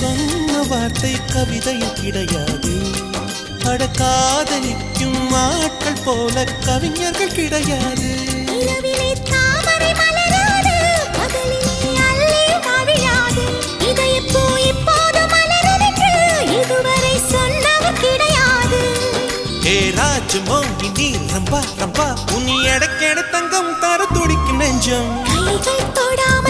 சொன்ன வார்த்தை கவிதையும் கிடையாது. அட காதலிக்கும் ஆட்கள் போல கவிஞர்கள் கிடையாது. ராஜமோ நீ ரம்பா ரம்பா உன்னை எடக்கெட தங்கம் தர துடிக்கும் நெஞ்சம். கைகள் தொடாமல்